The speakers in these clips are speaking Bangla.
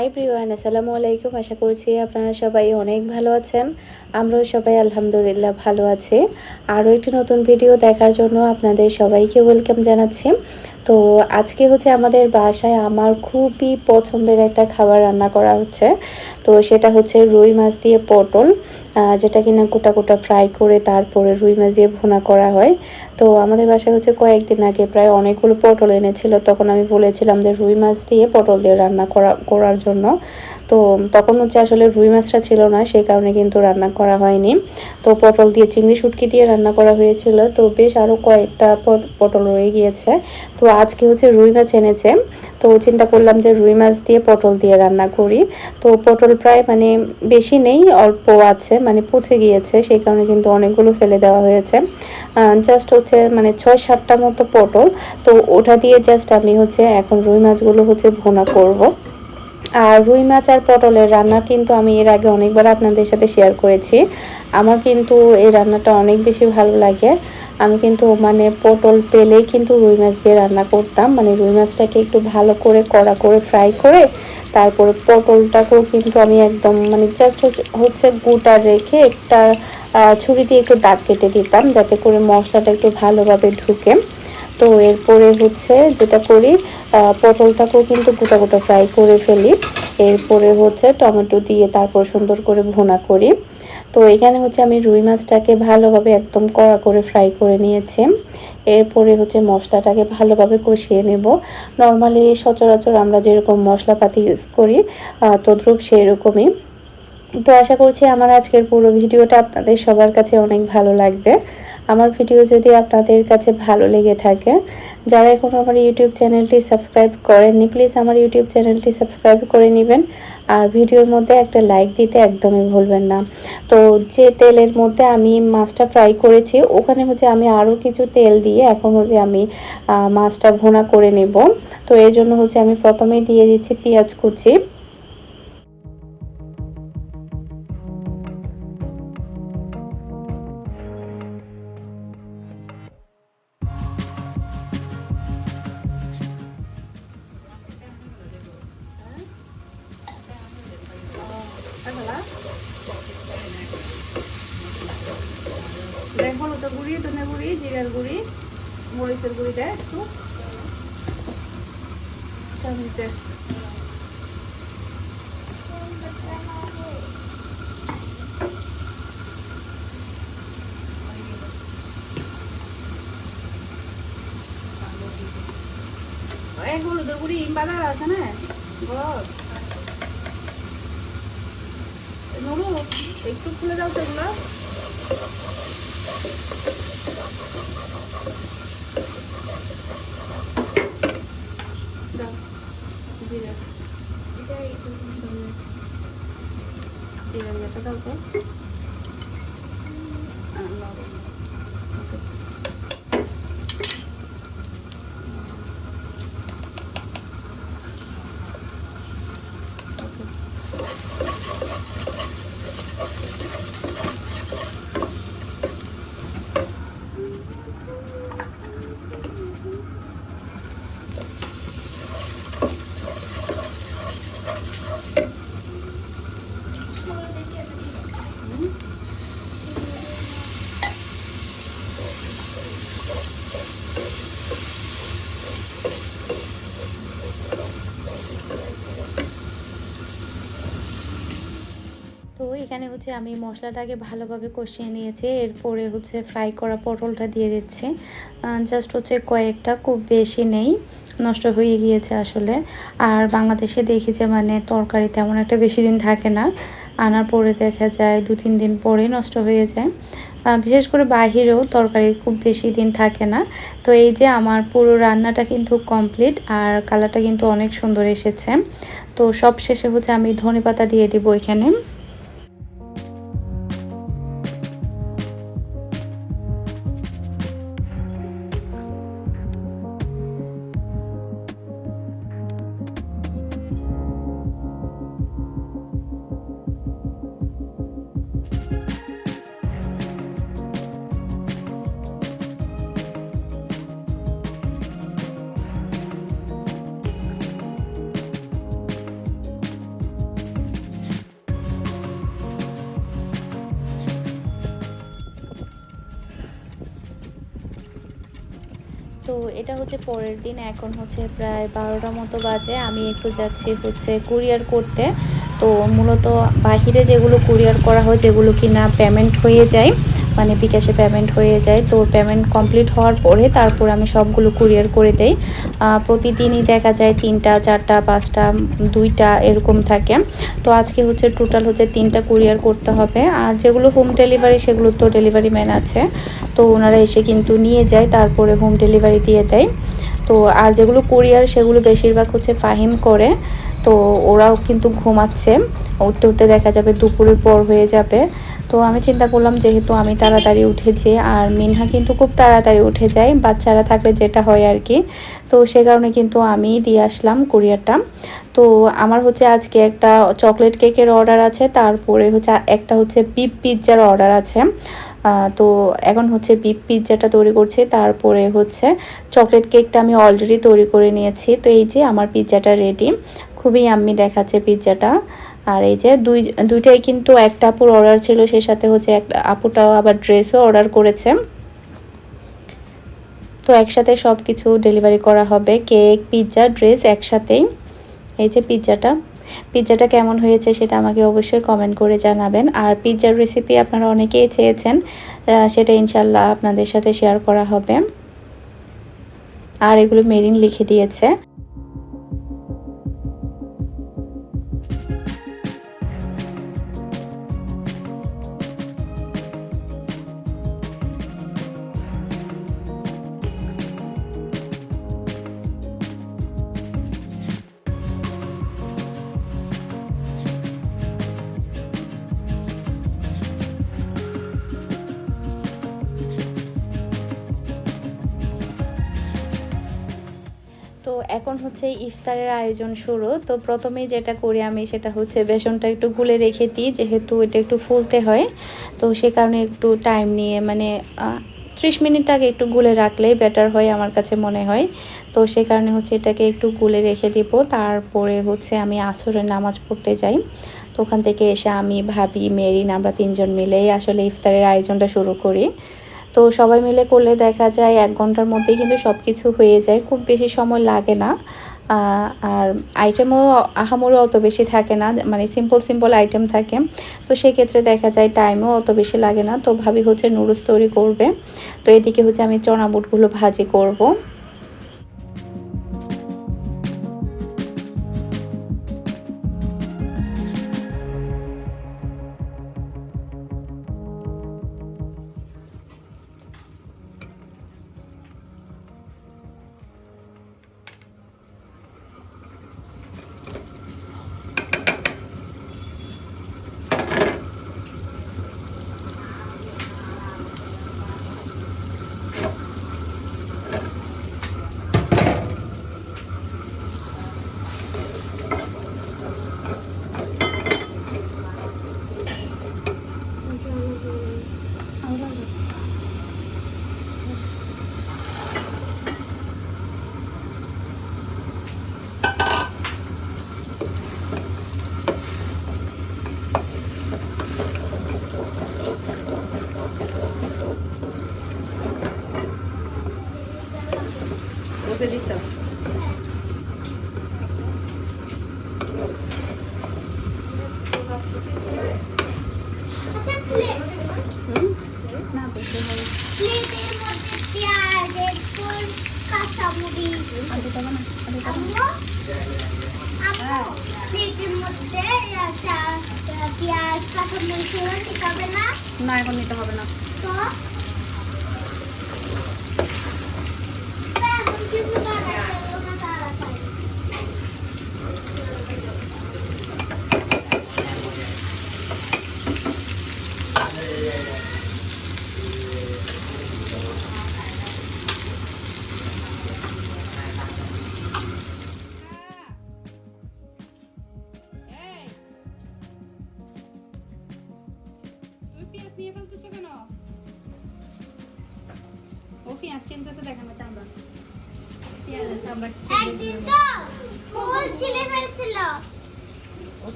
হাই প্রিয়ান আসসালামু আলাইকুম আশা করছি আপনারা সবাই অনেক ভালো আছেন আমরাও সবাই আলহামদুলিল্লাহ ভালো আছি আরও একটি নতুন ভিডিও দেখার জন্য আপনাদের সবাইকে ওয়েলকাম জানাচ্ছি তো আজকে হচ্ছে আমাদের বাসায় আমার খুবই পছন্দের একটা খাবার রান্না করা হচ্ছে তো সেটা হচ্ছে রুই মাছ দিয়ে পটল যেটা কিনা গোটা গোটা ফ্রাই করে তারপরে রুই মাছ দিয়ে ভুনা করা হয়। তো আমাদের বাসায় হচ্ছে কয়েকদিন আগে প্রায় অনেকগুলো পটল এনেছিল। তখন আমি বলেছিলাম যে রুই মাছ দিয়ে পটল দিয়ে রান্না করা, করার জন্য। তো তখন হচ্ছে আসলে রুই মাছটা ছিল না সেই কারণে কিন্তু রান্না করা হয়নি। তো পটল দিয়ে চিংড়ি শুটকি দিয়ে রান্না করা হয়েছিল। তো বেশ আরও কয়েকটা পটল রয়ে গিয়েছে। তো আজকে হচ্ছে রুই মাছ এনেছে। তো চিন্তা করলাম যে রুই মাছ দিয়ে পটল দিয়ে রান্না করি। তো পটল প্রায় মানে বেশি নেই, অল্প আছে মানে পচে গিয়েছে, সেই কারণে কিন্তু অনেকগুলো ফেলে দেওয়া হয়েছে। জাস্ট হচ্ছে মানে ছয় সাতটা মতো পটল। তো ওটা দিয়ে জাস্ট আমি হচ্ছে এখন রুই মাছগুলো হচ্ছে ভুনা করব। আর রুই মাছ আর পটলের রান্না কিন্তু আমি এর আগে অনেকবার আপনাদের সাথে শেয়ার করেছি। আমার কিন্তু এই রান্নাটা অনেক বেশি ভালো লাগে। আমি কিন্তু মানে পটল পেলেই কিন্তু রুই মাছ দিয়ে রান্না করতাম। মানে রুই মাছটাকে একটু ভালো করে কড়া করে ফ্রাই করে তারপরে পটলটাকেও কিন্তু আমি একদম মানে জাস্ট হচ্ছে গোটা রেখে একটা ছুরি দিয়ে একটু দাগ কেটে দিতাম যাতে করে মশলাটা একটু ভালোভাবে ঢুকে। তো এরপরে হচ্ছে যেটা করি পটলটাকেও কিন্তু গোটা গোটা ফ্রাই করে ফেলি। এরপরে হচ্ছে টমেটো দিয়ে তারপর সুন্দর করে ভুনা করি। তো এখানে হচ্ছে আমি রুই মাছটাকে ভালোভাবে একদম কড়া করে ফ্রাই করে নিয়েছি। এরপরে হচ্ছে মশলাটাকে ভালোভাবে কষিয়ে নেব। নর্মালি সচরাচর আমরা যেরকম মশলাপাতি ইউজ করি তদ্রুপ সেরকমই। তো আশা করছি আমার আজকের পুরো ভিডিওটা আপনাদের সবার কাছে অনেক ভালো লাগবে। আমার ভিডিও যদি আপনাদের কাছে ভালো লেগে থাকে, যারা এখন আমার ইউটিউব চ্যানেলটি সাবস্ক্রাইব করেননি, প্লিজ আমার ইউটিউব চ্যানেলটি সাবস্ক্রাইব করে নেবেন। আর ভিডিওর মধ্যে একটা লাইক দিতে একদমই ভুলবেন না। তো যে তেলের মধ্যে আমি মাছটা ফ্রাই করেছি, ওখানে হচ্ছে আমি আরও কিছু তেল দিয়ে এখন হচ্ছে আমি মাছটা ভোনা করে নেব। তো এর জন্য হচ্ছে আমি প্রথমেই দিয়ে দিচ্ছি পেঁয়াজ কুচি। এক হলুদের গুঁড়ি বাজার আছে না ঘর নুরু একটু খুলে দাও তো এগুলো দাও জিরা জিরা দিয়েটা দাও তো আর লবণ এখানে হচ্ছে আমি মশলাটাকে ভালোভাবে কষিয়ে নিয়েছি। এরপরে হচ্ছে ফ্রাই করা পটলটা দিয়ে দিচ্ছি। জাস্ট হচ্ছে কয়েকটা, খুব বেশি নেই, নষ্ট হয়ে গিয়েছে আসলে। আর বাংলাদেশে দেখি যে মানে তরকারি তেমন একটা বেশি দিন থাকে না। আনার পরে দেখা যায় দু, তিন দিন পরেই নষ্ট হয়ে যায়। বিশেষ করে বাহিরেও তরকারি খুব বেশি দিন থাকে না। তো এই যে আমার পুরো রান্নাটা কিন্তু কমপ্লিট আর কালারটা কিন্তু অনেক সুন্দর এসেছে। তো সব শেষে হচ্ছে আমি ধনেপাতা দিয়ে দিব এখানে। তো এটা হচ্ছে পরের দিন, এখন হচ্ছে প্রায় বারোটা মতো বাজে। আমি একটু যাচ্ছি হচ্ছে কুরিয়ার করতে। তো মূলত বাহিরে যেগুলো কুরিয়ার করা হয়, যেগুলো কি না পেমেন্ট হয়ে যায়। মানে বিকাশে পেমেন্ট হয়ে যায়। তো পেমেন্ট কমপ্লিট হওয়ার পরে তারপর আমি সবগুলো কুরিয়ার করে দেই। প্রতিদিনই দেখা যায় তিনটা, চারটা, পাঁচটা, দুইটা এরকম থাকে। তো আজকে হচ্ছে টোটাল হচ্ছে তিনটা কুরিয়ার করতে হবে। আর যেগুলো হোম ডেলিভারি সেগুলো তো ডেলিভারি ম্যান আছে। তো ওনারা এসে কিন্তু নিয়ে যায়, তারপরে হোম ডেলিভারি দিয়ে দেয়। তো আর যেগুলো কুরিয়ার সেগুলো বেশিরভাগ হচ্ছে ফাহিম করে। তো ওরাও কিন্তু ঘুমাচ্ছে। উঠতে উঠতে দেখা যাবে দুপুরের পর হয়ে যাবে। তো আমি চিন্তা করলাম যেহেতু আমি তাড়াতাড়ি উঠেছি, আর মিনহা কিন্তু খুব তাড়াতাড়ি উঠে যায়, বাচ্চারা থাকলে যেটা হয় আর কি। তো সে কারণে কিন্তু আমি দিয়ে আসলাম কুরিয়ারটা। তো আমার হচ্ছে আজকে একটা চকলেট কেকের অর্ডার আছে, তারপরে হচ্ছে একটা হচ্ছে বিপ পিৎজার অর্ডার আছে। তো এখন হচ্ছে বিপ পিৎজাটা তৈরি করছি, তারপরে হচ্ছে চকলেট কেকটা আমি অলরেডি তৈরি করে নিয়েছি। তো এই যে আমার পিৎজাটা রেডি খুবই আমি দেখাচ্ছে পিৎজাটা। আর এই যে দুই, দুইটাই কিন্তু একটা আপুর অর্ডার ছিল সেই সাথে হচ্ছে একটা আপুটাও আবার ড্রেসও অর্ডার করেছে। তো একসাথে সব কিছু ডেলিভারি করা হবে কেক পিৎজা ড্রেস একসাথেই। এই যে পিৎজাটা পিৎজাটা কেমন হয়েছে সেটা আমাকে অবশ্যই কমেন্ট করে জানাবেন। আর পিৎজার রেসিপি আপনারা অনেকেই চেয়েছেন সেটা ইনশাল্লাহ আপনাদের সাথে শেয়ার করা হবে। আর এগুলো মেরিন লিখে দিয়েছে। এখন হচ্ছে ইফতারের আয়োজন শুরু, তো প্রথমেই যেটা করি আমি সেটা হচ্ছে বেসনটা একটু গুলে রেখে দিই, যেহেতু এটা একটু ফুলতে হয়। তো সে কারণে একটু টাইম নিয়ে মানে ত্রিশ মিনিট আগে একটু গুলে রাখলেই বেটার হয় আমার কাছে মনে হয়। তো সে কারণে হচ্ছে এটাকে একটু গুলে রেখে দিব, তারপরে হচ্ছে আমি আসরের নামাজ পড়তে যাই। তো ওখান থেকে এসে আমি ভাবি, মেরিন আমরা তিনজন মিলেই আসলে ইফতারের আয়োজনটা শুরু করি। তো সবাই মিলে করলে দেখা যায় এক ঘণ্টার মধ্যেই কিন্তু সব কিছু হয়ে যায়। খুব বেশি সময় লাগে না। আর আইটেমও আহামরও অত বেশি থাকে না। মানে সিম্পল সিম্পল আইটেম থাকে। তো সেক্ষেত্রে দেখা যায় টাইমও অত বেশি লাগে না। তো ভাবি হচ্ছে নুডলস তৈরি করবে। তো এদিকে হচ্ছে আমি চনা বুটগুলো ভাজি করব। হলো ঠিক হবে। না। না এখন নিতে হবে না। তো?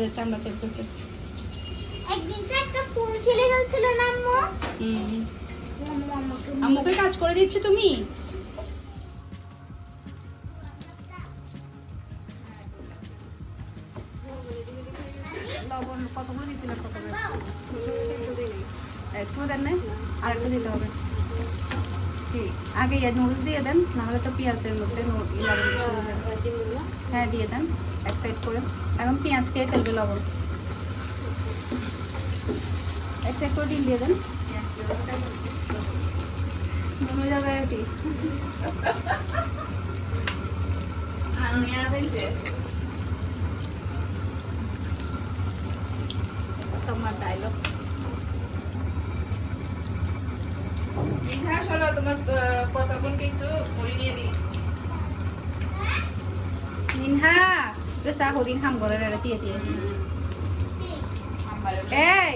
যাচ্ছে চামড়া চেপতেছে একদিন তো একটা ফুল ছেলে হয়েছিল না আম্মু? হুম আম্মুকে কাজ করে দিচ্ছ তুমি? দেন না আর দিতে হবে। আগে ইয়া দিয়ে দেন নাহলে তো পেঁয়াজের মধ্যে হ্যাঁ দিয়ে দেন। এক সাইড করে। এখন পেঁয়াজ খেয়ে ফেলবে লবণ। এক সাইড করে ডিম দিয়ে দেন। জমে যাবে আর কি। তোমার ডায়লগ মিনহা! তুই চা হদিন খাম করে রে দিয়ে দিয়ে এই!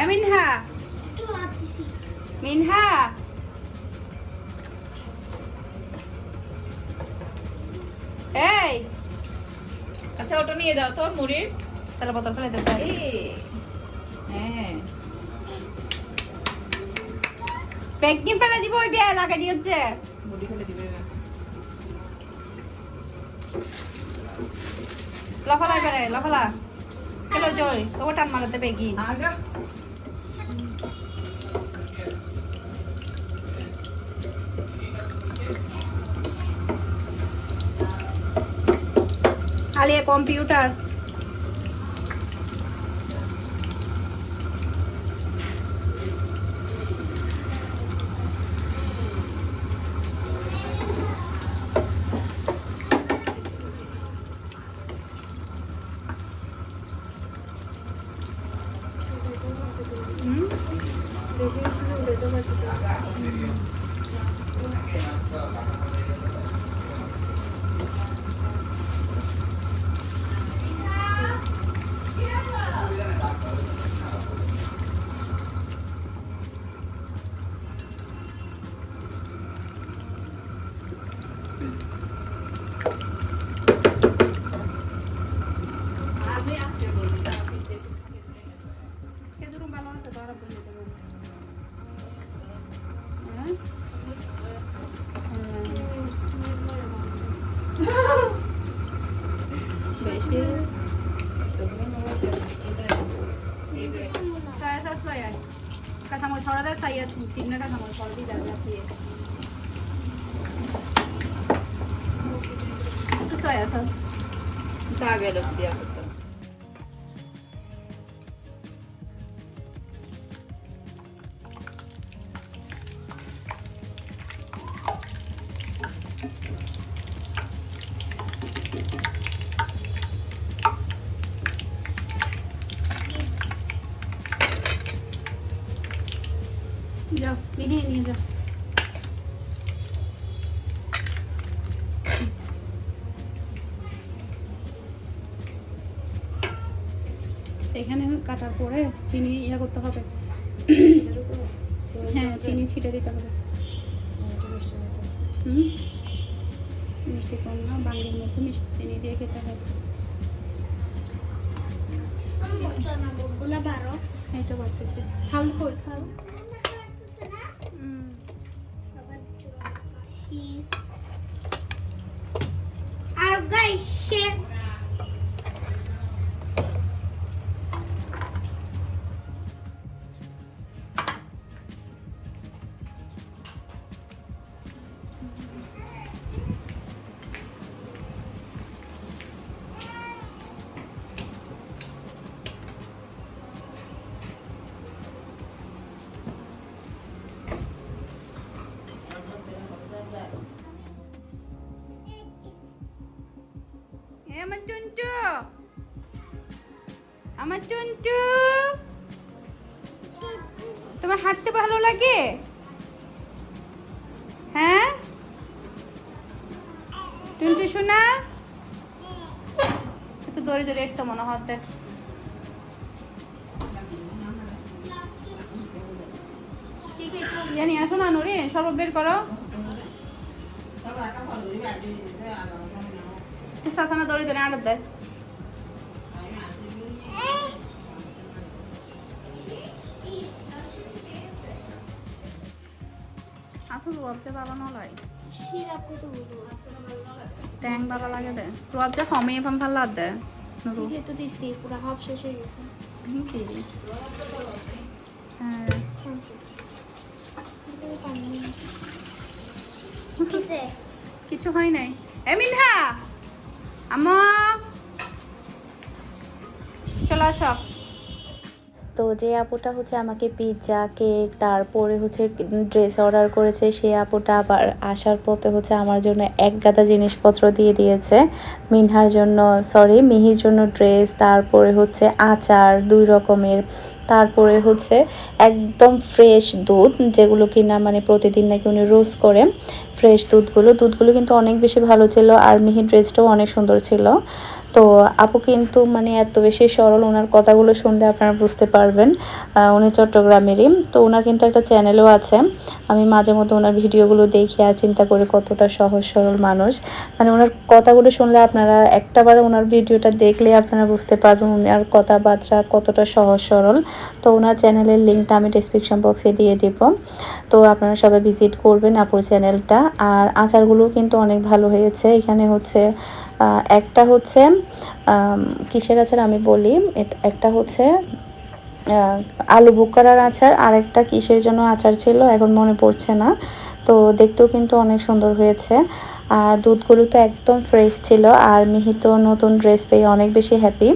এ মিনহা! মিনহা! এই! আচ্ছা ওটা নিয়ে যাও তো মুড়ির। তাহলে বোতল ফেলে দিতে হবে। হ্যাঁ। প্যাকিং ফেলে দিব ওই বিয়ে লাগাই দিয়েছে। মুড়ি ফেলে দিবে লফালা এবারে লফালা। কেলো জয়। তবু টান মারাতে বেগি আলিয়া কম্পিউটার হুম আমি আজকে বলছি আপনি খেজুর ভালো velocidad. করতে হবে। হ্যাঁ চিনি ছিটে দিতে হবে। মিষ্টি কম না বাঙালির মতো মিষ্টি চিনি দিয়ে খেতে হবে। এই তো পারতেছি থাল কই? থাল। আর গাইস শেয়ার আমার টুনটু। আমার টুনটু। তোমার হাঁটতে ভালো লাগে? হ্যাঁ? টুনটু শোনা এত দৌড়ে দৌড়ে একটু মনে হতে জানি, আসো না নুরি সরব বের করো। সাসানা দৌড়ে দৌড়ে আড়ত দেয়। রুয়াবজা নলয়। ট্যাং লাগে দে। রুয়াবজা কমে এফাম ভালো লাগ দে নুরু। তো দিছি পুরো হাফ শেষ হয়ে গেছে। হ্যাঁ। কিছু হয় নাই। এ মিনহা! তো যে আপুটা হচ্ছে আমাকে পিৎজা কেক তারপরে হচ্ছে ড্রেস অর্ডার করেছে, সে আপুটা আবার আসার পথে হচ্ছে আমার জন্য এক গাদা জিনিসপত্র দিয়ে দিয়েছে। মিনহার জন্য সরি মিহির জন্য ড্রেস তারপরে হচ্ছে আচার, দুই রকমের তারপরে হচ্ছে একদম ফ্রেশ দুধ, যেগুলো কিনা মানে প্রতিদিন নাকি উনি রোজ করে, ফ্রেশ দুধগুলো। দুধগুলো কিন্তু অনেক বেশি ভালো ছিল আর মিহির ড্রেসটাও অনেক সুন্দর ছিল। তো আপু কিন্তু মানে এত বেশি সরল, ওনার কথাগুলো শুনলে আপনারা বুঝতে পারবেন। উনি চট্টগ্রামেরই। তো ওনার কিন্তু একটা চ্যানেলও আছে। আমি মাঝে মধ্যে ওনার ভিডিওগুলো দেখি আর চিন্তা করি কতটা সহজ, সরল মানুষ। মানে ওনার কথাগুলো শুনলে আপনারা একটাবার ওনার ভিডিওটা দেখলে আপনারা বুঝতে পারবেন ওনার কথাবার্তা কতটা সহজ, সরল। তো ওনার চ্যানেলের লিঙ্কটা আমি ডিসক্রিপশন বক্সে দিয়ে দিব। তো আপনারা সবাই ভিজিট করবেন আপুর চ্যানেলটা আর আচারগুলো কিন্তু অনেক ভালো হয়েছে। এখানে হচ্ছে একটা হচ্ছে কিসের আচার আমি বলি? একটা হচ্ছে আলু বুকারার আচার আর একটা কিসের জন্য আচার ছিল, এখন মনে পড়ছে না। তো দেখতেও কিন্তু অনেক সুন্দর হয়েছে। আর দুধগুলো তো একদম ফ্রেশ ছিল, আর মিহি তো নতুন ড্রেস পেয়ে অনেক বেশি হ্যাপি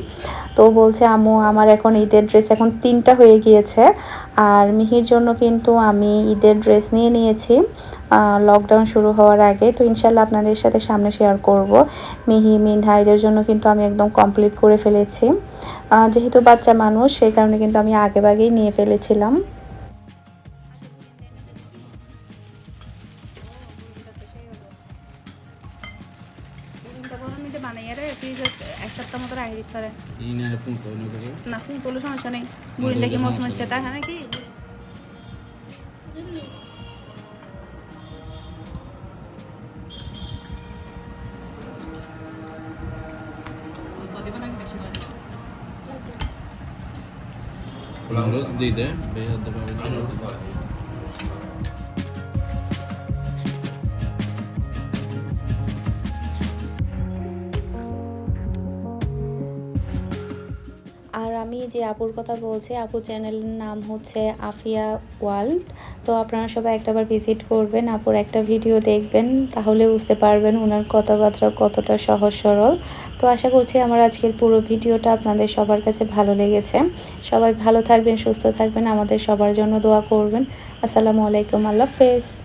তো বলছে, আম্মু, আমার এখন ঈদের ড্রেস এখন তিনটা হয়ে গিয়েছে। আর মিহির জন্য কিন্তু আমি ঈদের ড্রেস নিয়ে নিয়েছি। লকডাউন শুরু হওয়ার আগে তো ইনশাল্লাহ আপনাদের সাথে সামনে শেয়ার করব। মিহি মিনহা এদের জন্য কিন্তু আমি একদম কমপ্লিট করে ফেলেছি। যেহেতু বাচ্চা মানুষ সেই কারণে কিন্তু আমি আগে আগেই নিয়ে ফেলেছিলাম। এক সপ্তাহ মতো রাখি দিতে পারে। না ফোন করলে সমস্যা নেই। বুড়ি দেখি মচমচ্ছে তাই হ্যাঁ নাকি? রোজ দিয়ে যে আপুর কথা বলছি আপুর চ্যানেলের নাম হচ্ছে আফিয়া ওয়ার্ল্ড। তো আপনারা সবাই একটাবার ভিজিট করবেন, আপুর একটা ভিডিও দেখবেন, তাহলে বুঝতে পারবেন ওনার কথাবার্তা কতটা সহজ সরল। তো আশা করছি আমার আজকের পুরো ভিডিওটা আপনাদের সবার কাছে ভালো লেগেছে। সবাই ভালো থাকবেন, সুস্থ থাকবেন, আমাদের সবার জন্য দোয়া করবেন। আসসালামু আলাইকুম, আল্লাহ হাফেজ।